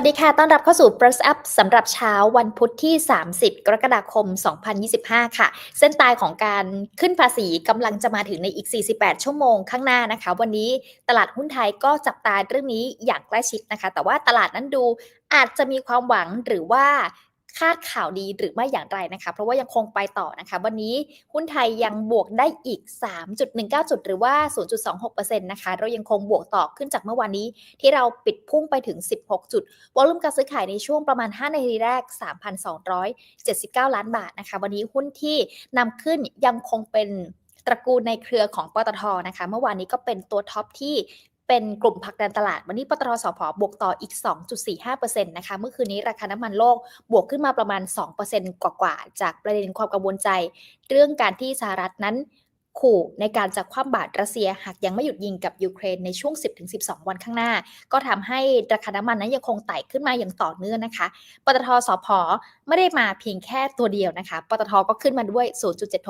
วัสดีค่ะ ต้อนรับเข้าสู่ Press Up สำหรับเช้าวันพุธที่ 30 กรกฎาคม 2025 ค่ะ เส้นตายของการขึ้นภาษีกำลังจะมาถึงในอีก 48 ชั่วโมงข้างหน้านะคะ วันนี้ตลาดหุ้นไทยก็จับตาเรื่องนี้อย่างใกล้ชิดนะคะ แต่ว่าตลาดนั้นดูอาจจะมีความหวังหรือว่า คาดข่าวดีหรือไม่อย่างไรนะคะ เพราะว่ายังคงไปต่อนะคะ วันนี้หุ้นไทยยังบวกได้อีก 3.19 จุดหรือว่า 0.26%นะคะ เรายังคงบวกต่อขึ้นจากเมื่อวานนี้ ที่เราปิดพุ่งไปถึง 16 จุด วอลุ่มการซื้อขายในช่วงประมาณ 5 นาทีแรก 3,279 ล้านบาทนะคะ วันนี้หุ้นที่นำขึ้นยังคงเป็นตระกูลในเครือของปตทนะคะ เมื่อวานนี้ก็เป็นตัวท็อปที่ เป็นกลุ่มผักดันตลาด วันนี้ปตทสพบวกต่ออีก 2.45%นะคะ เมื่อคืนนี้ราคาน้ำมันโลกบวกขึ้นมาประมาณ 2%กว่าๆ จากประเด็นความกังวลใจ เรื่องการที่สหรัฐนั้น ขู่ในการจะคว่ำบาตรรัสเซียหากยังไม่หยุดยิงกับยูเครนในช่วง 10-12 วันข้างหน้า ก็ทำให้ราคาน้ำมันนั้นยังคงไต่ขึ้นมาอย่างต่อเนื่องนะคะ ปตทสพไม่ได้มาเพียงแค่ตัวเดียวนะคะ ปตทก็ขึ้นมาด้วย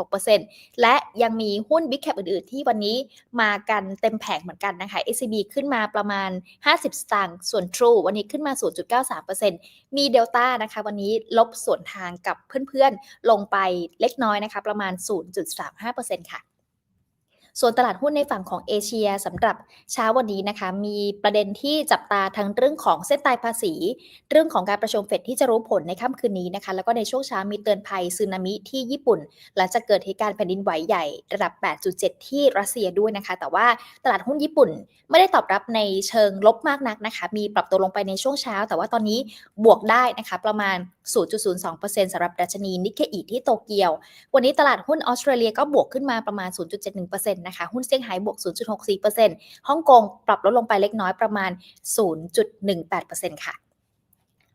0.76%และยังมีหุ้น Big Cap อื่นๆ ที่วันนี้มากันเต็มแผงเหมือนกันนะคะ SCB ขึ้นมาประมาณ 50 สตางค์ ส่วน True วันนี้ขึ้นมา 0.93%มี Delta นะคะวันนี้ลบส่วนทางกับเพื่อนๆ ลงไปเล็กน้อยนะคะประมาณ 0.35%ค่ะ ส่วนตลาดหุ้นในฝั่งของเอเชียสำหรับเช้าวันนี้นะคะ มีประเด็นที่จับตาทั้งเรื่องของเส้นตายภาษี เรื่องของการประชุมเฟดที่จะรู้ผลในค่ำคืนนี้นะคะ แล้วก็ในช่วงเช้ามีเตือนภัยสึนามิที่ญี่ปุ่น หลังจากเกิดเหตุการณ์แผ่นดินไหวใหญ่ระดับ 8.7 ที่รัสเซียด้วยนะคะ แต่ว่าตลาดหุ้นญี่ปุ่นไม่ได้ตอบรับในเชิงลบมากนักนะคะ มีปรับตัวลงไปในช่วงเช้า แต่ว่าตอนนี้บวกได้นะคะประมาณ 0.02%สำหรับดัชนีนิกเกอิที่โตเกียว วันนี้ตลาดหุ้นออสเตรเลียก็บวกขึ้นมาประมาณ 0.71%นะคะ หุ้นเซี่ยงไฮ้บวก 0.64%ฮ่องกงปรับลดลงไปเล็กน้อยประมาณ 0.18%ค่ะ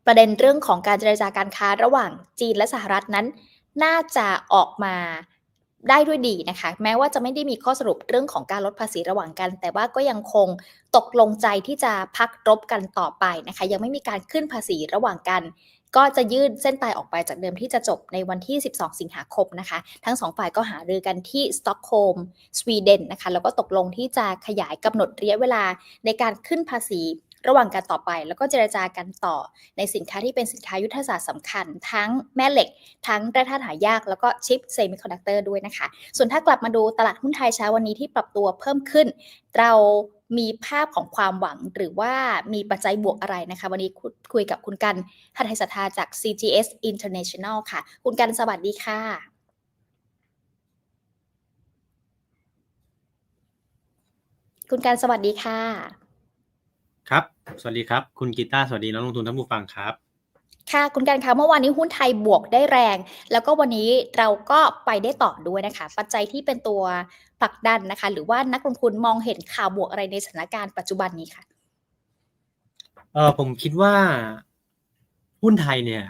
ประเด็นเรื่องของการเจรจาการค้าระหว่างจีนและสหรัฐนั้น น่าจะออกมาได้ด้วยดีนะคะ แม้ว่าจะไม่ได้มีข้อสรุปเรื่องของการลดภาษีระหว่างกัน แต่ว่าก็ยังคงตกลงใจที่จะพักรบกันต่อไปนะคะ ยังไม่มีการขึ้นภาษีระหว่างกัน ก็จะยืดเส้นตายออกไปจากเดิมที่จะจบในวันที่ 12 สิงหาคมนะคะ ทั้งสองฝ่ายก็หารือกันที่สต็อกโฮล์มสวีเดนนะคะ แล้วก็ตกลงที่จะขยายกำหนดระยะเวลาในการขึ้นภาษีระหว่างกันต่อไป แล้วก็เจรจากันต่อในสินค้าที่เป็นสินค้ายุทธศาสตร์สำคัญ ทั้งแม่เหล็ก ทั้งแร่ธาตุหายาก แล้วก็ชิปเซมิคอนดักเตอร์ด้วยนะคะ ส่วนถ้ากลับมาดูตลาดหุ้นไทยเช้าวันนี้ที่ปรับตัวเพิ่มขึ้น เรา มีภาพของความหวังหรือว่ามีปัจจัยบวกอะไรนะคะ วันนี้คุคุยกับคุณกันหัตถศรัทธาจาก CGS International ค่ะ คุณกันสวัสดีค่ะ คุณกันสวัสดีค่ะ ครับ สวัสดีครับ คุณกีตาร์สวัสดีน้องลงทุนท่านผู้ฟังครับ ค่ะคุณกันคะเมื่อวานนี้หุ้นไทยบวกได้แรง แล้วก็วันนี้เราก็ไปได้ต่อด้วยนะคะ ปัจจัยที่เป็นตัวผลักดันนะคะ หรือว่านักลงทุนมองเห็นข่าวบวกอะไรในสถานการณ์ปัจจุบันนี้ค่ะเออผมคิดว่าหุ้นไทยเนี่ย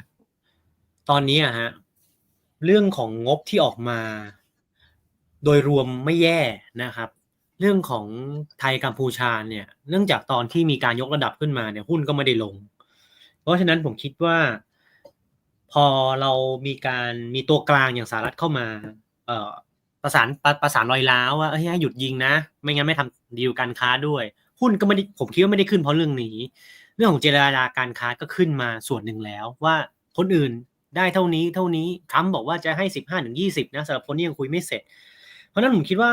ตอนนี้อะฮะเรื่องของงบที่ออกมา โดยรวมไม่แย่นะครับ เรื่องของไทยกัมพูชาเนี่ย เนื่องจากตอนที่มีการยกระดับขึ้นมาเนี่ยหุ้นก็ไม่ได้ลง เพราะฉะนั้นผมคิดว่า พอเรามีการมีตัวกลางอย่างสหรัฐเข้ามา เอ่อประสานประประสานรอยร้าวว่าเอ้ยให้หยุดยิงนะ ไม่งั้นไม่ทำดีลการค้าด้วย หุ้นก็ไม่ได้ผมคิดว่าไม่ได้ขึ้นเพราะเรื่องนี้ เรื่องของเจรจาการค้าก็ขึ้นมาส่วนหนึ่งแล้ว ว่าคนอื่นได้เท่านี้เท่านี้ทรัมป์บอกว่าจะให้สิบห้าถึงยี่สิบนะสำหรับคนที่ยังคุยไม่เสร็จ เพราะนั้นผมคิดว่า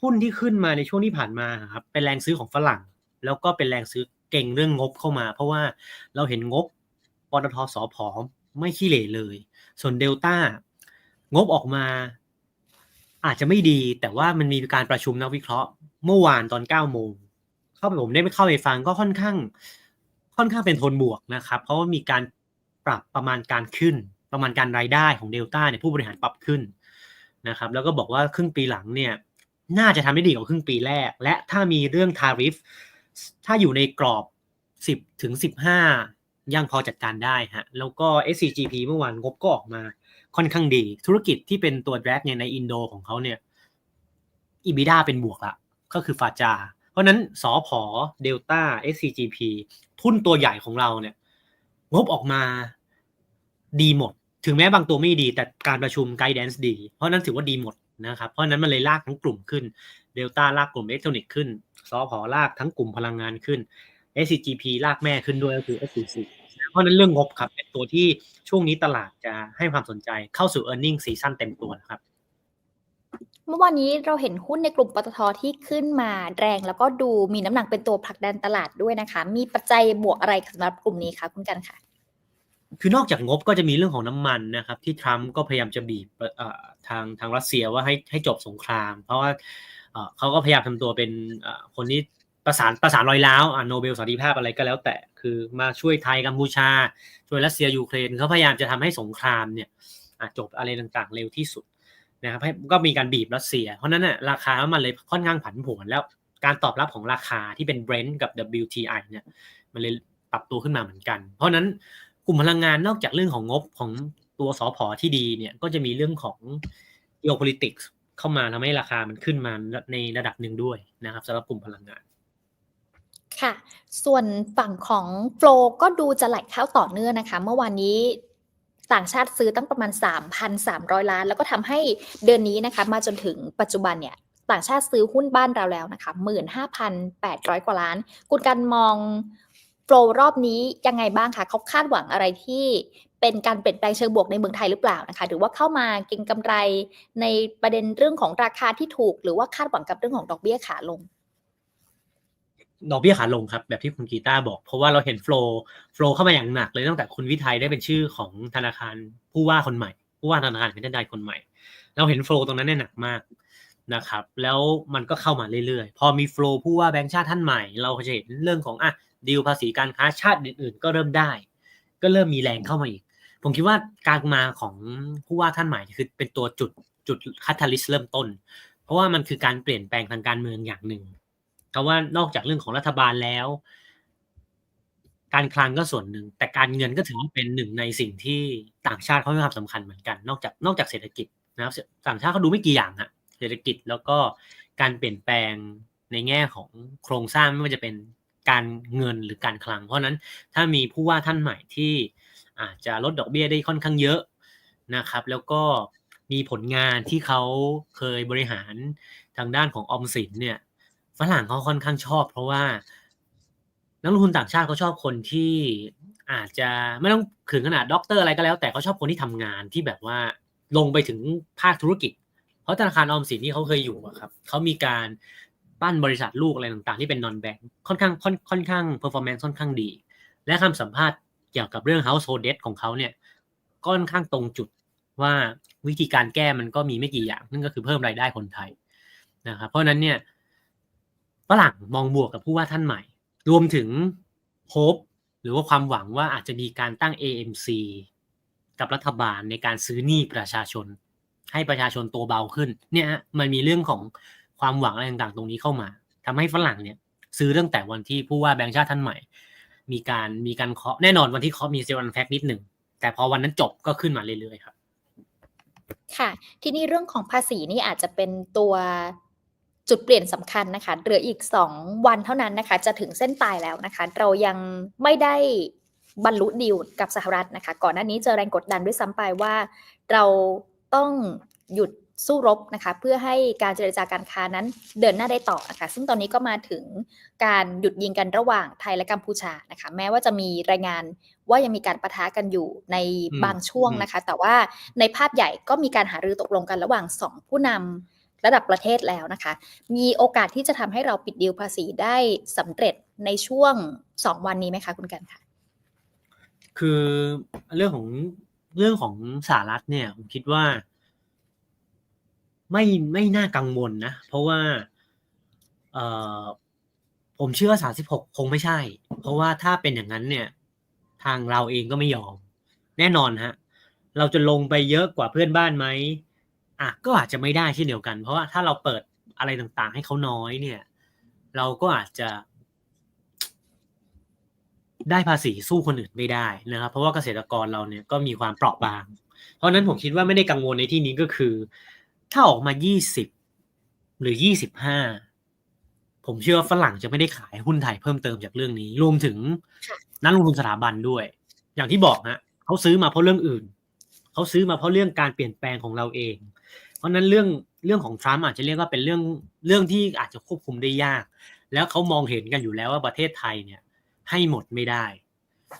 หุ้นที่ขึ้นมาในช่วงที่ผ่านมาครับเป็นแรงซื้อของฝรั่ง แล้วก็เป็นแรงซื้อเก่งเรื่องงบเข้ามา เพราะว่าเราเห็นงบ ตทสพไม่ขี้เหร่เลย ส่วนเดลต้างบออกมา อาจจะไม่ดีแต่ว่ามันมีการประชุมนักวิเคราะห์ เมื่อวานตอนเก้าโมงเข้าไปผมได้ไม่เข้าไปฟังก็ค่อนข้าง ค่อนข้างเป็นโทนบวกนะครับ เพราะว่ามีการปรับประมาณการขึ้น ประมาณการรายได้ของเดลต้าเนี่ยผู้บริหารปรับขึ้นนะครับ แล้วก็บอกว่าครึ่งปีหลังเนี่ยน่าจะทำได้ดีกว่าครึ่งปีแรก และถ้ามีเรื่องทาริฟ ถ้าอยู่ในกรอบ 10ถึง15 ยังพอจัดการได้ฮะแล้วก็ SCGP เมื่อวานงบก็ออกมาค่อนข้างดี ธุรกิจที่เป็นตัว drag เนี่ยในอินโดของเขาเนี่ย EBITDA เป็นบวกละก็คือฟาจา เพราะนั้นสอพอเดลต้า SCGP ทุนตัวใหญ่ของเราเนี่ยงบออกมาดีหมด ถึงแม้บางตัวไม่ดี แต่การประชุมไกด์แดนซ์ดี เพราะนั้นถือว่าดีหมดนะครับ เพราะฉะนั้นมันเลยลากทั้งกลุ่มขึ้นเดลต้าลากกลุ่มอิเล็กทรอนิกส์ขึ้นสอพอลากทั้งกลุ่มพลังงานขึ้น SCGP ลากแม่ขึ้นด้วยก็คือ SCC เพราะฉะนั้นเรื่องงบครับ เป็นตัวที่ช่วงนี้ตลาดจะให้ความสนใจเข้าสู่ e a r n i n g ซีซั่นเต็มตัวนะครับ เมื่อวานนี้เราเห็นหุ้นในกลุ่มปตทที่ขึ้นมาแรงแล้วก็ดูมีน้ำหนักเป็นตัวผลักดันตลาดด้วยนะคะ มีปัจจัยบวกอะไรสำหรับกลุ่มนี้คะคุณกันค่ะ คือนอกจากงบก็จะมีเรื่องของน้ำมันนะครับ ที่ทรัมป์ก็พยายามจะบีบเอ่อทางทางรัสเซียว่าให้ให้จบสงคราม เพราะว่าเอ่อเขาก็พยายามทำตัวเป็นเอ่อคนที่ ประสานประสานรอยร้าวอะโนเบลสันติภาพอะไรก็แล้วแต่คือมาช่วยไทยกัมพูชา ช่วยรัสเซียยูเครนเขาพยายามจะทำให้สงครามเนี่ยอะจบอะไรต่างๆเร็วที่สุดนะครับให้ก็มีการบีบรัสเซีย เพราะนั้นน่ะราคามันเลยค่อนข้างผันผวนแล้วการตอบรับของราคาที่เป็น Brent กับ WTI เนี่ยมันเลยปรับตัวขึ้นมาเหมือนกัน เพราะฉะนั้นกลุ่มพลังงานนอกจากเรื่องของงบของตัวสอพอที่ดีเนี่ยก็จะมีเรื่องของ geopolitics เข้ามาทำให้ราคามันขึ้นมาในระดับหนึ่งด้วยนะครับสำหรับกลุ่มพลังงาน ค่ะ ส่วนฝั่งของโฟลก็ดูจะไหลเข้าต่อเนื่องนะคะ เมื่อวานนี้ต่างชาติซื้อตั้งประมาณ 3,300 ล้าน แล้วก็ทำให้เดือนนี้นะคะ มาจนถึงปัจจุบันเนี่ยต่างชาติซื้อหุ้นบ้านเราแล้วนะคะ 15,800 กว่าล้าน คุณการมองโฟลรอบนี้ยังไงบ้างคะเขาคาดหวังอะไรที่เป็นการเปลี่ยนแปลงเชิงบวกในเมืองไทยหรือเปล่านะคะหรือว่าเข้ามาเก็งกำไรในประเด็นเรื่องของราคาที่ถูก หรือว่าคาดหวังกับเรื่องของดอกเบี้ยขาลง ดอกเบี้ยขาลงครับ แบบที่คุณกีตาร์บอก เพราะว่าเราเห็นโฟล์โฟล์เข้ามาอย่างหนักเลยตั้งแต่คุณวิทัยได้เป็นชื่อของธนาคารผู้ว่าคนใหม่ ผู้ว่าธนาคารเป็นได้คนใหม่ เราเห็นโฟล์ตรงนั้นเนี่ยหนักมากนะครับ แล้วมันก็เข้ามาเรื่อยๆ พอมีโฟล์ผู้ว่าแบงค์ชาติท่านใหม่ เราก็จะเห็นเรื่องของอะดีลภาษีการค้าชาติอื่น ๆ ก็เริ่มได้ ก็เริ่มมีแรงเข้ามาอีก ผมคิดว่าการมาของผู้ว่าท่านใหม่คือเป็นตัวจุดจุดคัตาลิสเริ่มต้น เพราะว่ามันคือการเปลี่ยนแปลงทางการเมืองอย่างหนึ่ง เพราว่านอกจากเรื่องของรัฐบาลแล้ว การคลังก็ส่วนหนึ่ง แต่การเงินก็ถือว่าเป็นหนึ่งในสิ่งที่ต่างชาติเขาให้ความสำคัญเหมือนกัน นอกจากนอกจากเศรษฐกิจนะครับต่างชาติเขาดูไม่กี่อย่างฮะเศรษฐกิจแล้วก็การเปลี่ยนแปลงในแง่ของโครงสร้างไม่ว่าจะเป็นการเงินหรือการคลัง เพราะนั้นถ้ามีผู้ว่าท่านใหม่ที่อาจจะลดดอกเบี้ยได้ค่อนข้างเยอะนะครับ แล้วก็มีผลงานที่เขาเคยบริหารทางด้านของออมสินเนี่ย ฝรั่งเขาค่อนข้างชอบ เพราะว่า นักลงทุนต่างชาติเขาชอบคนที่อาจจะไม่ต้องถึงขนาดด็อกเตอร์อะไรก็แล้ว แต่เขาชอบคนที่ทำงานที่แบบว่าลงไปถึงภาคธุรกิจ เพราะธนาคารออมสินที่เขาเคยอยู่อะครับเขามีการปั้นบริษัทลูกอะไรต่างๆ ที่เป็นนอนแบงค์ค่อนข้างค่อนค่อนข้างเพอร์ฟอร์แมนซ์ค่อนข้างดี และคำสัมภาษณ์เกี่ยวกับเรื่อง household debt ของเขาเนี่ยก็ค่อนข้างตรงจุดว่าวิธีการแก้มันก็มีไม่กี่อย่าง นั่นก็คือเพิ่มรายได้คนไทยนะครับเพราะนั้นเนี่ย ฝรั่งมองบวกกับผู้ว่าท่านใหม่ รวมถึงโฮปหรือว่าความหวังว่าอาจจะมีการตั้ง AMC กับรัฐบาลในการซื้อหนี้ประชาชน ให้ประชาชนโตเบาขึ้น เนี่ยมันมีเรื่องของความหวังอะไรต่างๆ ตรงนี้เข้ามาทำให้ฝรั่งเนี่ย ซื้อตั้งแต่วันที่ผู้ว่าแบงค์ชาติท่านใหม่ มีการมีการเคาะแน่นอนวันที่เคาะมีเซลล์แฟกนิดหนึ่งแต่พอวันนั้นจบก็ขึ้นมาเรื่อยๆครับ ค่ะ ที่นี่เรื่องของภาษีนี่อาจจะเป็นตัว จุดเปลี่ยนสำคัญนะคะ เหลืออีก 2 วันเท่านั้นนะคะ จะถึงเส้นตายแล้วนะคะ เรายังไม่ได้บรรลุดีลกับสหรัฐนะคะ ก่อนหน้านี้เจอแรงกดดันด้วยซ้ำไปว่าเราต้องหยุดสู้รบนะคะ เพื่อให้การเจรจาการค้านั้นเดินหน้าได้ต่อนะคะ ซึ่งตอนนี้ก็มาถึงการหยุดยิงกันระหว่างไทยและกัมพูชานะคะ แม้ว่าจะมีรายงานว่ายังมีการประทะกันอยู่ในบางช่วงนะคะ แต่ว่าในภาพใหญ่ก็มีการหารือตกลงกันระหว่างสองผู้นำ ระดับประเทศแล้วนะคะ มีโอกาสที่จะทำให้เราปิดดีลภาษีได้สำเร็จในช่วงสองวันนี้ไหมคะคุณกันค่ะ คือเรื่องของเรื่องของสหรัฐเนี่ยผมคิดว่า ไม่ไม่น่ากังวลนะ เพราะว่าเออผมเชื่อสามสิบหกคงไม่ใช่ เพราะว่าถ้าเป็นอย่างนั้นเนี่ย ทางเราเองก็ไม่ยอม แน่นอนฮะ เราจะลงไปเยอะกว่าเพื่อนบ้านไหม อะก็อาจจะไม่ได้เช่นเดียวกัน เพราะว่าถ้าเราเปิดอะไรต่างๆ ให้เขาน้อยเนี่ย เราก็อาจจะ ได้ภาษีสู้คนอื่นไม่ได้นะครับ เพราะว่าเกษตรกรเราเนี่ยก็มีความเปราะบาง เพราะฉะนั้นผมคิดว่าไม่ได้กังวลในที่นี้ก็คือ ถ้าออกมา 20 หรือยี่สิบห้าผมเชื่อว่าฝรั่งจะไม่ได้ขายหุ้นไทยเพิ่มเติมจากเรื่องนี้ รวมถึงค่ะนักลงทุนสถาบันด้วย อย่างที่บอกฮะเขาซื้อมาเพราะเรื่องอื่น เขาซื้อมาเพราะเรื่องการเปลี่ยนแปลงของเราเองเพ ราะนั้นเรื่องเรื่องของทรัมป์อาจจะเรียกว่าเป็นเรื่องเรื่องที่อาจจะควบคุมได้ยาก แล้วเขามองเห็นกันอยู่แล้วว่าประเทศไทยเนี่ยให้หมดไม่ได้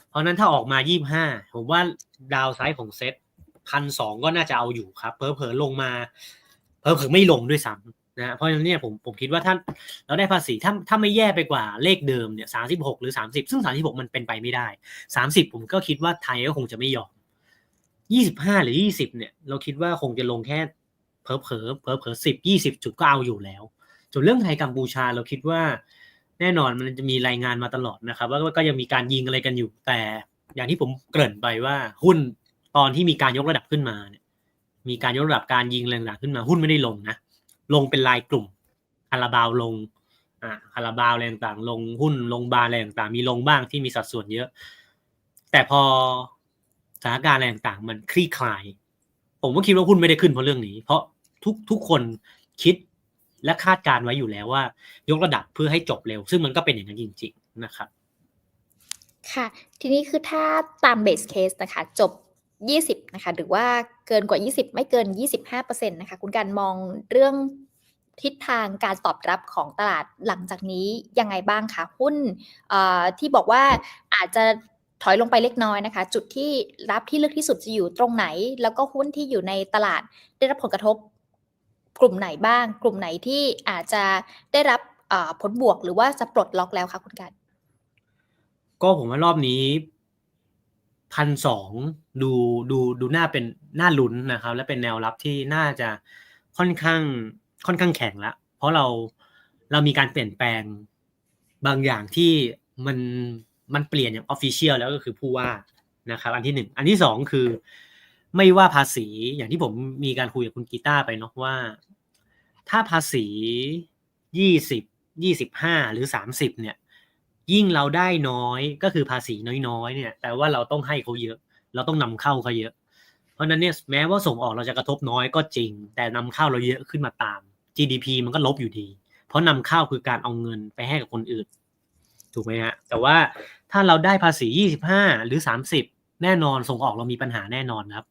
เพราะนั้นถ้าออกมายี่ห้าผมว่าดาวไซด์ของเซ็ตพันสองก็น่าจะเอาอยู่ครับ เพอเพอลงมา เพอเพอไม่ลงด้วยซ้ำนะเพราะฉะนั้นเนี่ยผมผมคิดว่าถ้าเราได้ภาษีถ้าถ้าไม่แย่ไปกว่าเลขเดิมเนี่ยสาสิบหกหรือสามสิบซึ่งสามสิบมันเป็นไปไม่ได้สามสิบผมก็คิดว่าไทยก็คงจะไม่ยอมยี่สิบห้าหรือยี่สิบเนี่ย เราคิดว่าคงจะลงแค่ เพอเพอเพอเพอสิบยี่สิบจุดก็เอาอยู่แล้วส่วนเรื่องไทยกัมพูชาเราคิดว่า แน่นอนมันจะมีรายงานมาตลอดนะครับ ว่าก็ยังมีการยิงอะไรกันอยู่ แต่อย่างที่ผมเกริ่นไปว่าหุ้นตอนที่มีการยกระดับขึ้นมาเนี่ยมีการยกระดับการยิงแรงๆขึ้นมาหุ้นไม่ได้ลงนะลงเป็นรายกลุ่มคาราบาวลงอ่าคาราบาวอะไรต่างๆลงหุ้นลงบาร์อะไรต่างๆมีลงบ้างที่มีสัดส่วนเยอะ แต่พอสถานการณ์อะไรต่างๆมันคลี่คลาย ผมก็คิดว่าหุ้นไม่ได้ขึ้นเพราะเรื่องนี้ เพราะ ทุกทุกคนคิดและคาดการณ์ไว้อยู่แล้วว่า ยกระดับเพื่อให้จบเร็ว ซึ่งมันก็เป็นอย่างนั้นจริง ๆ นะครับ ค่ะ ทีนี้คือถ้าตามเบสเคสนะคะ จบ 20 นะคะ หรือว่าเกินกว่า 20 ไม่เกิน 25%นะคะ คุณการมองเรื่องทิศทางการตอบรับของตลาดหลังจากนี้ยังไงบ้างคะหุ้นที่บอกว่าอาจจะถอยลงไปเล็กน้อยนะคะ จุดที่รับที่เลึกที่สุดจะอยู่ตรงไหน แล้วก็หุ้นที่อยู่ในตลาดได้รับผลกระทบ กลุ่มไหนบ้าง กลุ่มไหนที่อาจจะได้รับผลบวกหรือว่าจะปลดล็อกแล้วคะคุณการก็ผมว่ารอบนี้พันสองดูดูดูหน่าเป็นหน่าลุ้นนะครับ และเป็นแนวรับที่น่าจะค่อนข้างค่อนข้างแข็งละเพราะเราเรามีการเปลี่ยนแปลงบางอย่างที่มันมันเปลี่ยนอย่างออฟฟิเชียลแล้วก็คือผู้ว่านะครับ อันที่หนึ่งอันที่สองคือ ไม่ว่าภาษีอย่างที่ผมมีการคุยกับคุณกีตาร์ไปเนาะว่า ถ้าภาษียี่สิบยี่สิบห้าหรือสามสิบเนี่ย ยิ่งเราได้น้อยก็คือภาษีน้อยๆเนี่ยแปลว่าเราต้องให้เขาเยอะ เราต้องนำเข้าเขาเยอะ เพราะนั้นเนี่ยแม้ว่าส่งออกเราจะกระทบน้อยก็จริง แต่นำเข้าเราเยอะขึ้นมาตาม GDP มันก็ลบอยู่ดี เพราะนำเข้าคือการเอาเงินไปให้กับคนอื่น ถูกไหมฮะแต่ว่าถ้าเราได้ภาษี 25 หรือ 30 แน่นอนส่งออกเรามีปัญหาแน่นอนครับ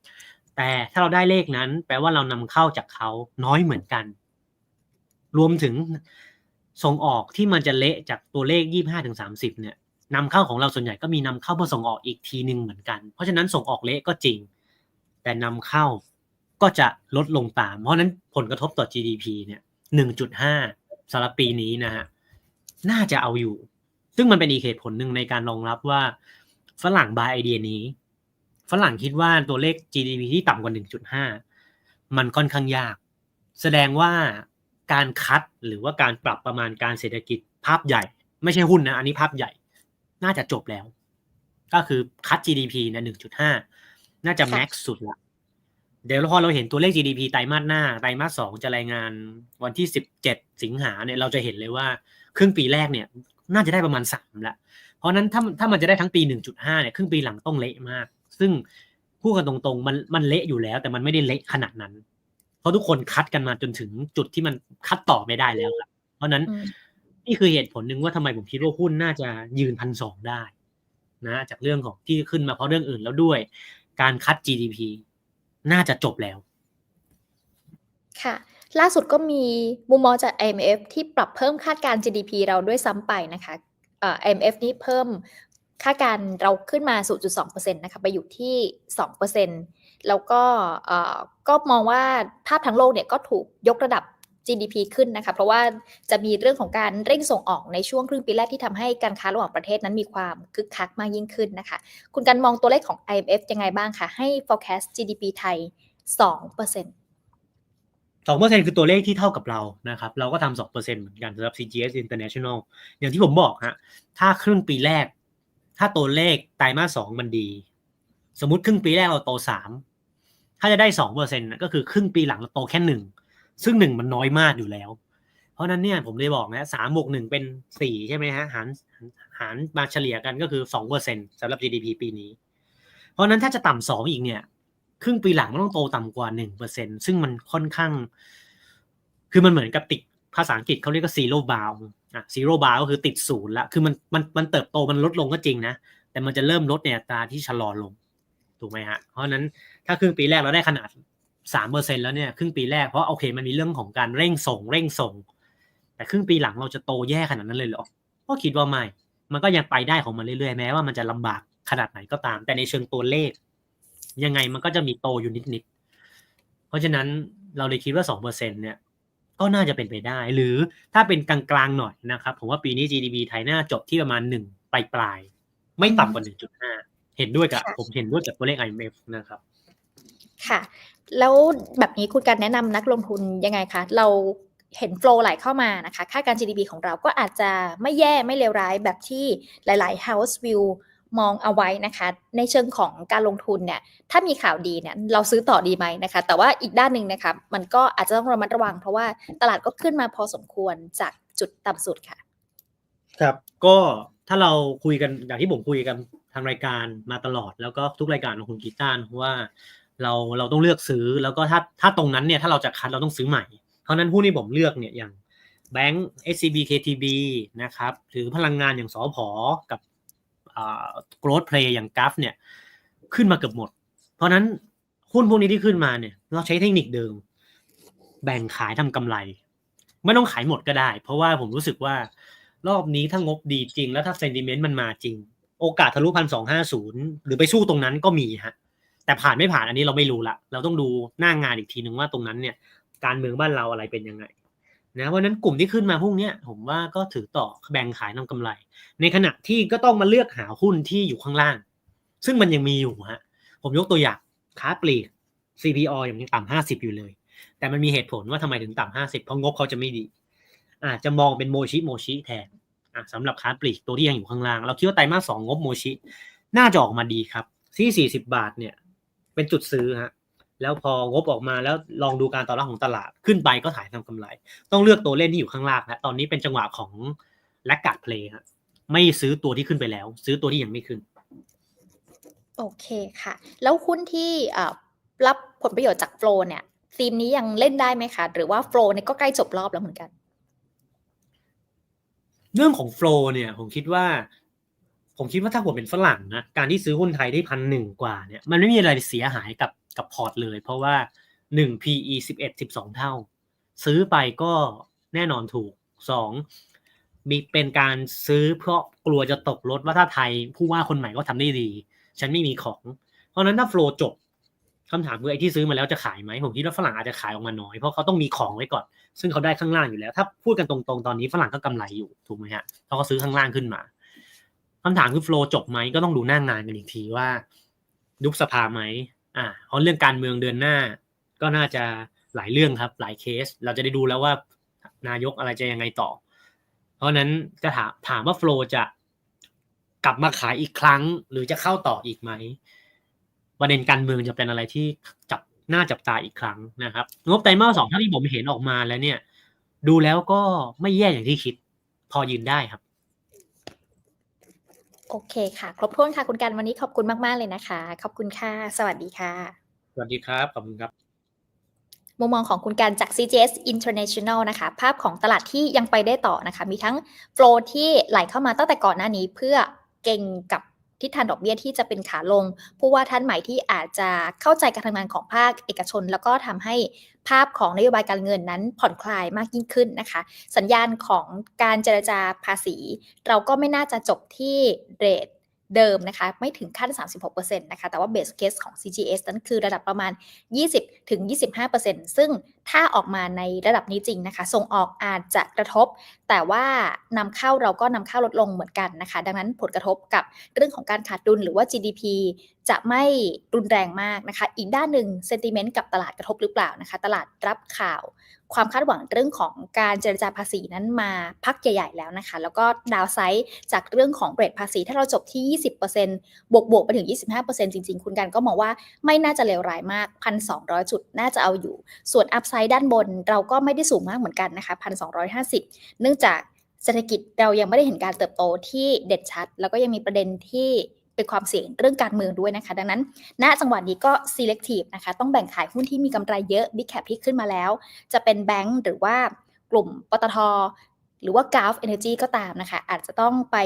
แต่ถ้าเราได้เลขนั้น แปลว่าเรานำเข้าจากเขาน้อยเหมือนกัน รวมถึงส่งออกที่มันจะเละจากตัวเลข 25ถึง30เนี่ยนำเข้าของเราส่วนใหญ่ก็มีนำเข้าเพื่อส่งออกอีกทีหนึ่งเหมือนกัน เพราะฉะนั้นส่งออกเละก็จริง แต่นำเข้าก็จะลดลงตาม เพราะฉะนั้นผลกระทบต่อ GDP เนี่ย 1.5สำหรับปีนี้นะฮะ น่าจะเอาอยู่ ซึ่งมันเป็นอีกเหตุผลหนึ่งในการรองรับว่า ฝรั่งบายไอเดียนี้ ฝรั่งคิดว่าตัวเลข GDP ที่ต่ำกว่า 1.5 มันค่อนข้างยาก แสดงว่าการคัดหรือว่าการปรับประมาณการเศรษฐกิจภาพใหญ่ ไม่ใช่หุ้นนะ อันนี้ภาพใหญ่ น่าจะจบแล้ว ก็คือคัด GDP นะ1.5 น่าจะค่ะแม็กซ์สุดละเดี๋ยวพอเราเห็นตัวเลข GDP ไตรมาสหน้า ไตรมาสสองจะรายงานวันที่ 17 สิงหาเนี่ยเราจะเห็นเลยว่า ครึ่งปีแรกเนี่ย น่าจะได้ประมาณ3ละ เพราะฉะนั้นถ้าถ้ามันจะได้ทั้งปี 1.5เนี่ยครึ่งปีหลังต้องเละมาก ซึ่งพูดกันตรงๆมันมันเละอยู่แล้ว แต่มันไม่ได้เละขนาดนั้น เพราะทุกคนคัดกันมาจนถึงจุดที่มันคัดต่อไม่ได้แล้วครับเพราะฉะนั้นอืมนี่คือเหตุผลหนึ่งว่าทำไมผมคิดว่าหุ้นน่าจะยืนพันสองได้ นะ จากเรื่องของที่ขึ้นมาเพราะเรื่องอื่นแล้วด้วย การคัด GDP น่าจะจบแล้ว ค่ะ ล่าสุดก็มีมุมมองจาก IMF ที่ปรับเพิ่มคาดการณ์ GDP เราด้วยซ้ำไปนะคะ เอ่อ IMF นี่เพิ่มค่าการเราขึ้นมา 0.2%นะคะไปอยู่ที่ 2%แล้วก็ก็มองว่าภาพทั้งโลกเนี่ยก็ถูกยกระดับ GDP ขึ้นนะคะเพราะว่าจะมีเรื่องของการเร่งส่งออกในช่วงครึ่งปีแรกที่ทำให้การค้าระหว่างประเทศนั้นมีความคึกคักมากยิ่งขึ้นนะคะ คุณการมองตัวเลขของ IMF ยังไงบ้างคะให้ forecast GDP ไทย 2% สองเปอร์เซ็นคือตัวเลขที่เท่ากับเรานะครับ เราก็ทำสองเปอร์เซ็นเหมือนกันสำหรับ CGS International อย่างที่ผมบอกฮะถ้าครึ่งปีแรก ถ้าตัวเลขไตรมาสสองมันดี สมมติครึ่งปีแรกเราโตสามถ้าจะได้สองเปอร์เซ็นก็คือครึ่งปีหลังเราโตแค่หนึ่งซึ่งหนึ่งมันน้อยมากอยู่แล้ว เพราะนั้นเนี่ยผมเลยบอกนะสามบวกหนึ่งเป็นสี่ใช่ไหมฮะหารหารมาเฉลี่ยกันก็คือสองเปอร์เซ็นสำหรับ GDP ปีนี้ เพราะนั้นถ้าจะต่ำสองอีกเนี่ย ครึ่งปีหลังมันต้องโตต่ำกว่าหนึ่งเปอร์เซ็นซึ่งมันค่อนข้าง คือมันเหมือนกับติดภาษาอังกฤษเขาเรียกว่า zero bound อะ zero bound ก็คือติดศูนย์ละคือมันมันมันเติบโตมันลดลงก็จริงนะ แต่มันจะเริ่มลดในอัตราที่ชะลอลง ถูกไหมฮะ เพราะนั้นถ้าครึ่งปีแรกเราได้ขนาดสามเปอร์เซ็นแล้วเนี่ยครึ่งปีแรกเพราะโอเคมันมีเรื่องของการเร่งส่งเร่งส่ง แต่ครึ่งปีหลังเราจะโตแย่ขนาดนั้นเลยเหรอก็คิดว่าไม่ มันก็ยังไปได้ของมันเรื่อยๆแม้ว่ามันจะลำบากขนาดไหนก็ตาม แต่ในเชิงตัวเลข ยังไงมันก็จะมีโตอยู่นิดๆ เพราะฉะนั้นเราเลยคิดว่าสองเปอร์เซ็นเนี่ยก็น่าจะเป็นไปได้ หรือถ้าเป็นกลางๆหน่อยนะครับ ผมว่าปีนี้ GDP ไทยน่าจบที่ประมาณหนึ่งปลายๆไม่ต่ำกว่าหนึ่งจุดห้าเห็นด้วยกับค่ะผมเห็นด้วยกับตัวเลข IMF นะครับ ค่ะ แล้วแบบนี้คุณการแนะนำนักลงทุนยังไงคะ เราเห็นโฟลไหลเข้ามานะคะ ค่าการ GDP ของเราก็อาจจะไม่แย่ไม่เลวร้ายแบบที่หลาย ๆ House View มองเอาไว้นะคะ ในเชิงของการลงทุนเนี่ยถ้ามีข่าวดีเนี่ยเราซื้อต่อดีไหมนะคะ แต่ว่าอีกด้านหนึ่งนะคะมันก็อาจจะต้องระมัดระวัง เพราะว่าตลาดก็ขึ้นมาพอสมควรจากจุดต่ำสุดค่ะ ครับก็ถ้าเราคุยกันอย่างที่ผมคุยกันทางรายการมาตลอด แล้วก็ทุกรายการของคุณกีตาร์ว่าเราเราต้องเลือกซื้อแล้วก็ถ้าถ้าตรงนั้นเนี่ยถ้าเราจะคัดเราต้องซื้อใหม่ เพราะฉะนั้นหุ้นที่ผมเลือกเนี่ยอย่างแบงก์ SCB KTB นะครับหรือพลังงานอย่างสอพอกับ อ่า growth play อย่างกราฟเนี่ยขึ้นมาเกือบหมด เพราะนั้นหุ้นพวกนี้ที่ขึ้นมาเนี่ย เราใช้เทคนิคเดิม แบ่งขายทำกำไร ไม่ต้องขายหมดก็ได้ เพราะว่าผมรู้สึกว่ารอบนี้ถ้างบดีจริง แล้วถ้าเซนติเมนต์มันมาจริง โอกาสทะลุพันสองห้าศูนย์หรือไปสู้ตรงนั้นก็มีฮะแต่ผ่านไม่ผ่านอันนี้เราไม่รู้ละเราต้องดูหน้างานอีกทีหนึ่งว่าตรงนั้นเนี่ย การเมืองบ้านเราอะไรเป็นยังไง นะเพราะนั้นกลุ่มที่ขึ้นมาพวกเนี้ยผมว่าก็ถือต่อแบ่งขายนำกำไร ในขณะที่ก็ต้องมาเลือกหาหุ้นที่อยู่ข้างล่าง ซึ่งมันยังมีอยู่ฮะผมยกตัวอย่างค้าปลีก CPO อย่างยังต่ำห้าสิบอยู่เลย แต่มันมีเหตุผลว่าทำไมถึงต่ำห้าสิบเพราะงบเขาจะไม่ดี อาจจะมองเป็นโมชิโมชิแทนสำหรับค้าปลีกตัวที่ยังอยู่ข้างล่าง เราคิดว่าไตรมาสสองงบโมชิ น่าจะออกมาดีครับที่สี่สิบบาทเนี่ย เป็นจุดซื้อฮะ แล้วพองบออกมาแล้วลองดูการต่อรองของตลาดขึ้นไปก็ถ่ายทำกำไร ต้องเลือกตัวเล่นที่อยู่ข้างล่างนะตอนนี้เป็นจังหวะของแลกการ์ดเพลย์ฮะไม่ซื้อตัวที่ขึ้นไปแล้ว ซื้อตัวที่ยังไม่ขึ้น โอเคค่ะ แล้วหุ้นที่เอ่อรับผลประโยชน์จากโฟลเนี่ยธีมนี้ยังเล่นได้ไหมคะ หรือว่าโฟลเนี่ยก็ใกล้จบรอบแล้วเหมือนกัน เรื่องของโฟลเนี่ย ผมคิดว่า ผมคิดว่าถ้าผมเป็นฝรั่งนะการที่ซื้อหุ้นไทยได้พันหนึ่งกว่าเนี่ย มันไม่มีอะไรเสียหายกับ กับพอร์ตเลย เพราะว่าหนึ่ง PE สิบเอ็ดสิบสองเท่า ซื้อไปก็แน่นอนถูกสองมีเป็นการซื้อเพราะกลัวจะตกรถว่าถ้าไทยผู้ว่าคนใหม่ก็ทำได้ดี ฉันไม่มีของ เพราะนั้นถ้าโฟลจบคำถามคือไอ้ที่ซื้อมาแล้วจะขายไหมผมคิดว่าฝรั่งอาจจะขายออกมาน้อย เพราะเขาต้องมีของไว้ก่อน ซึ่งเขาได้ข้างล่างอยู่แล้ว ถ้าพูดกันตรงๆ ตอนนี้ฝรั่งก็กำไรอยู่ถูกไหมฮะเพราะเขาซื้อข้างล่างขึ้นมาคำถามคือโฟลจบไหมก็ต้องดูหน้างานกันอีกทีว่า ยุบสภาไหม อ่าเพราะเรื่องการเมืองเดือนหน้า ก็น่าจะหลายเรื่องครับ หลายเคส เราจะได้ดูแล้วว่านายกอะไรจะยังไงต่อ เพราะนั้นจะถามถามว่าโฟลจะกลับมาขายอีกครั้ง หรือจะเข้าต่ออีกไหมประเด็นการเมืองจะเป็นอะไรที่จับหน่าจับตาอีกครั้งนะครับงบไตรมาสสองเท่าที่ผมเห็นออกมาแล้วเนี่ย ดูแล้วก็ไม่แย่อย่างที่คิด พอยืนได้ครับ โอเคค่ะ ครบถ้วนค่ะคุณการวันนี้ขอบคุณมาก ๆ เลยนะคะ ขอบคุณค่ะ สวัสดีค่ะ สวัสดีครับ ขอบคุณครับ มุมมองของคุณการจาก CGS International นะคะ ภาพของตลาดที่ยังไปได้ต่อนะคะ มีทั้งโฟลที่ไหลเข้ามาตั้งแต่ก่อนหน้านี้เพื่อเก่งกับ ทิศทางดอกเบี้ยที่จะเป็นขาลง ผู้ว่าท่านใหม่ที่อาจจะเข้าใจการทำงานของภาคเอกชน แล้วก็ทำให้ภาพของนโยบายการเงินนั้นผ่อนคลายมากยิ่งขึ้นนะคะ สัญญาณของการเจรจาภาษี เราก็ไม่น่าจะจบที่เรทเดิมนะคะไม่ถึงขั้น 36%นะคะแต่ว่า base case ของ CGS นั้นคือระดับประมาณ 20-25%ซึ่ง ถ้าออกมาในระดับนี้จริงนะคะ ส่งออกอาจจะกระทบ แต่ว่านำเข้าเราก็นำเข้าลดลงเหมือนกันนะคะ ดังนั้นผลกระทบกับเรื่องของการขาดดุลหรือว่า GDP จะไม่รุนแรงมากนะคะ อีกด้านหนึ่ง sentiment กับตลาดกระทบหรือเปล่านะคะ ตลาดรับข่าว ความคาดหวังเรื่องของการเจรจาภาษีนั้นมาพักใหญ่ๆแล้วนะคะ แล้วก็ดาวไซด์จากเรื่องของเรทภาษี ถ้าเราจบที่ 20%บวกบวกๆไปถึง 25%จริง ๆ คุณกันก็มองว่าไม่น่าจะเลวร้ายมาก 1,200 จุดน่าจะเอาอยู่ ส่วนอัพไซด์ด้านบนเราก็ไม่ได้สูงมากเหมือนกันนะคะ1,250 เนื่องจากเศรษฐกิจเรายังไม่ได้เห็นการเติบโตที่เด่นชัด แล้วก็ยังมีประเด็นที่เป็นความเสี่ยงเรื่องการเมืองด้วยนะคะ ดังนั้น ณจังหวะนี้ก็ selective นะคะ ต้องแบ่งขายหุ้นที่มีกำไรเยอะ big cap ที่ขึ้นมาแล้ว จะเป็นแบงก์หรือว่ากลุ่มปตท หรือว่า Gulf Energy ก็ตามนะคะ อาจจะต้องไป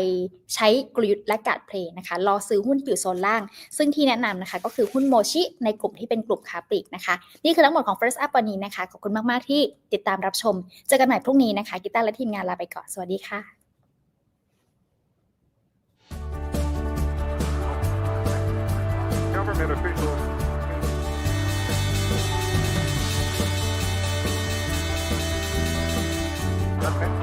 ใช้กลยุทธ์และการเพลย์นะคะ รอซื้อหุ้นอยู่โซนล่าง ซึ่งที่แนะนำนะคะ ก็คือหุ้นโมชิในกลุ่มที่เป็นกลุ่มค้าปลีกนะคะ นี่คือทั้งหมดของ First Up วันนี้นะคะ ขอบคุณมาก ๆ ที่ติดตามรับชม เจอกันใหม่พรุ่งนี้นะคะกีตาร์และทีมงานลาไปก่อน สวัสดีค่ะ Okay.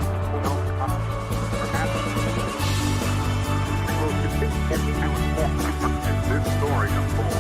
American born.